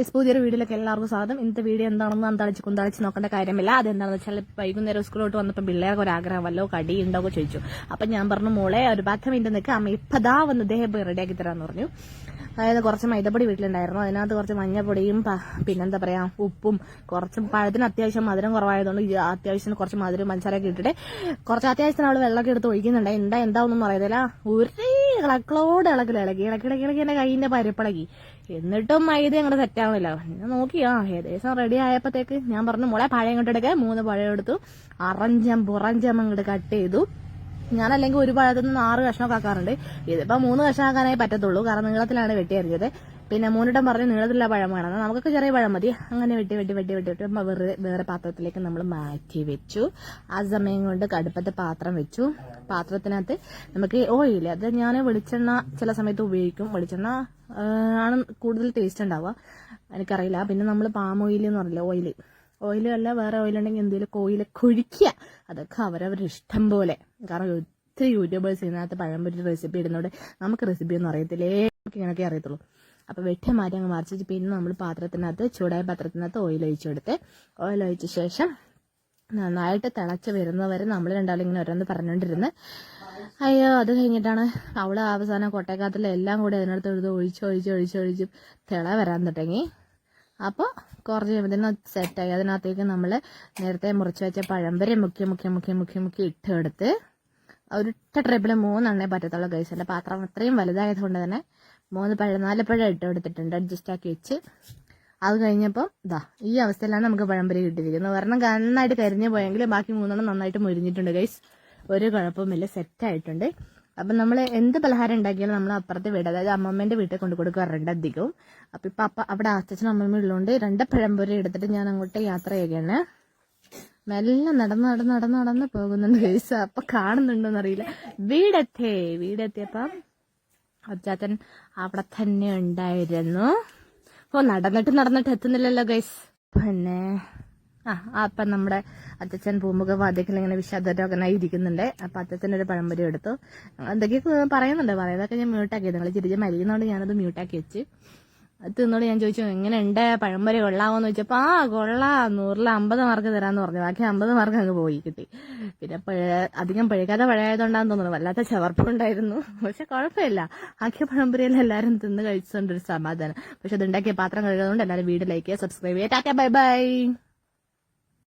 S പുതിയൊരു വീഡിയോയിലേക്ക് എല്ലാവർക്കും സ്വാഗതം. ഇന്നത്തെ വീഡിയോ എന്താണെന്ന് അന്താളിച്ച് കുന്താളിച്ച് നോക്കേണ്ട കാര്യമില്ല. അതെന്താണെന്ന് വെച്ചാൽ വൈകുന്നേരം സ്കൂളിലോട്ട് വന്നപ്പോൾ പിള്ളേർക്ക് ഒരു ആഗ്രഹം വല്ലോ കടി ഉണ്ടോ ചോദിച്ചു. അപ്പം ഞാൻ പറഞ്ഞു മോളെ ഒരു പത്ത് മിനിറ്റ് നിൽക്കുക അമ്മ ഇപ്പതാ വന്ന് ദേഹം റെഡിയാക്കി തരാമെന്ന് പറഞ്ഞു. അതായത് കുറച്ച് മൈദപ്പൊടി വീട്ടിലുണ്ടായിരുന്നു. അതിനകത്ത് കുറച്ച് മഞ്ഞപ്പൊടിയും പിന്നെന്താ പറയാ ഉപ്പും കുറച്ച് പഴത്തിന് അത്യാവശ്യം മധുരം കുറവായതുകൊണ്ട് അത്യാവശ്യത്തിന് കുറച്ച് മധുരം പഞ്ചസാരയൊക്കെ ഇട്ടിട്ട് കുറച്ച് അത്യാവശ്യത്തിന് അവൾ വെള്ളമൊക്കെ എടുത്ത് ഒഴിക്കുന്നുണ്ട്. എന്താ എന്താ ഒന്നും അറിയത്തില്ല. ഒരു ഇളക്കളോട് ഇളകിൽ ഇളകി ഇളകി ഇളകി എന്റെ കൈയിന്റെ പരിപ്പിളകി. എന്നിട്ടും മൈദ അങ്ങോട്ട് സെറ്റ് ആവണില്ല. ഞാൻ നോക്കി ആ ഏകദേശം റെഡി ആയപ്പോഴത്തേക്ക് ഞാൻ പറഞ്ഞു മോളെ പഴം ഇങ്ങോട്ട് എടുക്കുക മൂന്ന് പഴം എടുത്തു. അറഞ്ചം പുറഞ്ചം അങ്ങോട്ട് കട്ട് ചെയ്തു. ഞാനല്ലെങ്കിൽ ഒരു പഴത്തിൽ നിന്ന് ആറ് കഷ്ണമൊക്കെ ആക്കാറുണ്ട്. ഇതിപ്പോ മൂന്ന് കഷ്ണം ആക്കാനായി പറ്റത്തുള്ളൂ. കാരണം നീളത്തിലാണ് വെട്ടിയറിഞ്ഞത് പിന്നെ മൂന്നിടം പറഞ്ഞ് നീളത്തിലുള്ള പഴം വേണം. നമുക്കൊക്കെ ചെറിയ പഴം മതി. അങ്ങനെ വെട്ടി വെട്ടി വെട്ടി വെട്ടി വെട്ടി വെറുതെ വേറെ വേറെ പാത്രത്തിലേക്ക് നമ്മൾ മാറ്റി വെച്ചു. ആ സമയം കൊണ്ട് കടുപ്പത്തെ പാത്രം വെച്ചു. പാത്രത്തിനകത്ത് നമുക്ക് ഓയിൽ അത് ഞാൻ വെളിച്ചെണ്ണ ചില സമയത്ത് ഉപയോഗിക്കും. വെളിച്ചെണ്ണ ആണ് കൂടുതൽ ടേസ്റ്റ് ഉണ്ടാവുക. എനിക്കറിയില്ല. പിന്നെ നമ്മൾ പാം ഓയിൽ എന്ന് പറയില്ല? ഓയിൽ ഓയിൽ അല്ല വേറെ ഓയിൽ ഉണ്ടെങ്കിൽ എന്തെങ്കിലും ഓയിൽ കൊഴിക്കുക. അതൊക്കെ അവരവരുടെ ഇഷ്ടം പോലെ. കാരണം ഒത്തിരി യൂട്യൂബേഴ്സ് ഇതിനകത്ത് പഴംപൊരി റെസിപ്പി ഇടുന്നതുകൊണ്ട് നമുക്ക് റെസിപ്പി ഒന്നും അറിയത്തില്ലേ? നമുക്ക് ഇങ്ങനെയൊക്കെ അറിയത്തുള്ളൂ. അപ്പോൾ വെട്ടി മാറ്റി അങ്ങ് മറിച്ചിട്ട് പിന്നെ നമ്മൾ പാത്രത്തിനകത്ത് ചൂടായ പാത്രത്തിനകത്ത് ഓയിൽ ഒഴിച്ചു കൊടുത്ത്. ഓയിൽ ഒഴിച്ച ശേഷം നന്നായിട്ട് തിളച്ച് വരുന്നവരെ നമ്മൾ രണ്ടാളും ഇങ്ങനെ ഓരോന്ന് പറഞ്ഞുകൊണ്ടിരുന്ന് അയ്യോ അത് കഴിഞ്ഞിട്ടാണ് അവൾ അവസാനം കൊട്ടയക്കാത്തിലെ എല്ലാം കൂടി അതിനടുത്ത് എടുത്ത് ഒഴിച്ച് ഒഴിച്ച് ഒഴിച്ച് ഒഴിച്ച് തിള വരാൻ തുടങ്ങി. അപ്പോൾ കുറച്ച് കഴിയുമ്പോൾ സെറ്റായി അതിനകത്തേക്ക് നമ്മൾ നേരത്തെ മുറിച്ച് വെച്ച പഴംപരെ മുക്കി മുക്കി മുക്കി മുക്കി മുക്കി ഇട്ടെടുത്ത് ഒരിട്ട ട്രിപ്പിൽ മൂന്നെണ്ണേ പറ്റത്തുള്ള ഗൈസ് എന്റെ പാത്രം അത്രയും വലുതായത് കൊണ്ട് തന്നെ മൂന്ന് പഴം നാല് പഴം ഇട്ട് കൊടുത്തിട്ടുണ്ട്. അഡ്ജസ്റ്റ് ആക്കി വെച്ച് അത് കഴിഞ്ഞപ്പോൾ ഇതാ ഈ അവസ്ഥയിലാണ് നമുക്ക് പഴംപൊരി കിട്ടിയിരിക്കുന്നത്. കാരണം നന്നായിട്ട് കരിഞ്ഞു പോയെങ്കിൽ ബാക്കി മൂന്നെണ്ണം നന്നായിട്ട് മുരിഞ്ഞിട്ടുണ്ട് ഗൈസ് ഒരു കുഴപ്പമില്ല സെറ്റായിട്ടുണ്ട് അപ്പം നമ്മൾ എന്ത് പലഹാരം ഉണ്ടാക്കിയാലും നമ്മൾ അപ്പുറത്തെ വീട് അതായത് അമ്മമ്മേന്റെ വീട്ടിൽ കൊണ്ടു കൊടുക്കാറുണ്ട് അധികവും. അപ്പം ഇപ്പം അപ്പ അവിടെ അച്ഛനും അമ്മമ്മയും ഉള്ളതുകൊണ്ട് രണ്ട് പഴംപൊരി എടുത്തിട്ട് ഞാൻ അങ്ങോട്ട് യാത്ര ചെയ്യുകയാണ്. മെല്ലെ നടന്ന് നടന്ന് നടന്ന് നടന്ന് പോകുന്നുണ്ട് ഗൈസ് അപ്പം കാണുന്നുണ്ടോന്നറിയില്ല. വീടെത്തേ വീടെത്തിയപ്പം അച്ചാച്ചൻ അവിടെ തന്നെ ഉണ്ടായിരുന്നു. ഓ നടന്നിട്ട് നടന്നിട്ട് എത്തുന്നില്ലല്ലോ ഗൈസ് പിന്നെ ആ അപ്പം നമ്മുടെ അച്ഛൻ പൂമുഖ വാദ്യത്തിൽ ഇങ്ങനെ വിഷാദരോഗനായി ഇരിക്കുന്നുണ്ട്. അപ്പൊ അച്ഛൻ ഒരു പഴംപൊരി എടുത്തു. എന്തൊക്കെയൊക്കെ പറയുന്നുണ്ട്. പറയുന്നതൊക്കെ ഞാൻ മ്യൂട്ടാക്കി നിങ്ങൾ ചിരിച്ച് മരിക്കുന്നതുകൊണ്ട് ഞാനത് മ്യൂട്ടാക്കി വെച്ച്. അത് തിന്നോട് ഞാൻ ചോദിച്ചു എങ്ങനെ ഉണ്ട് പഴംപൊരി കൊള്ളാമോന്ന് ചോദിച്ചപ്പോ ആ കൊള്ളാം. നൂറിൽ അമ്പത് മാർക്ക് തരാന്ന് പറഞ്ഞു. ബാക്കി അമ്പത് മാർക്ക് അങ്ങ് പോയി കിട്ടി. പിന്നെ പഴ- അധികം പഴുക്കാതെ പഴയതുകൊണ്ടാന്ന് തോന്നുന്നു. വല്ലാത്ത ചവർപ്പുണ്ടായിരുന്നു പക്ഷെ കുഴപ്പമില്ല. ആക്കിയ പഴംപൊരിയിൽ എല്ലാവരും തിന്ന് കഴിച്ചുകൊണ്ടൊരു സമാധാനം. പക്ഷെ അത് ഉണ്ടാക്കിയ പാത്രം കഴുകുന്നതുകൊണ്ട് എല്ലാവരും വീട് ലൈക്ക് ചെയ്യുക സബ്സ്ക്രൈബ് ചെയ്യുക ടാറ്റ ബൈ ബൈ.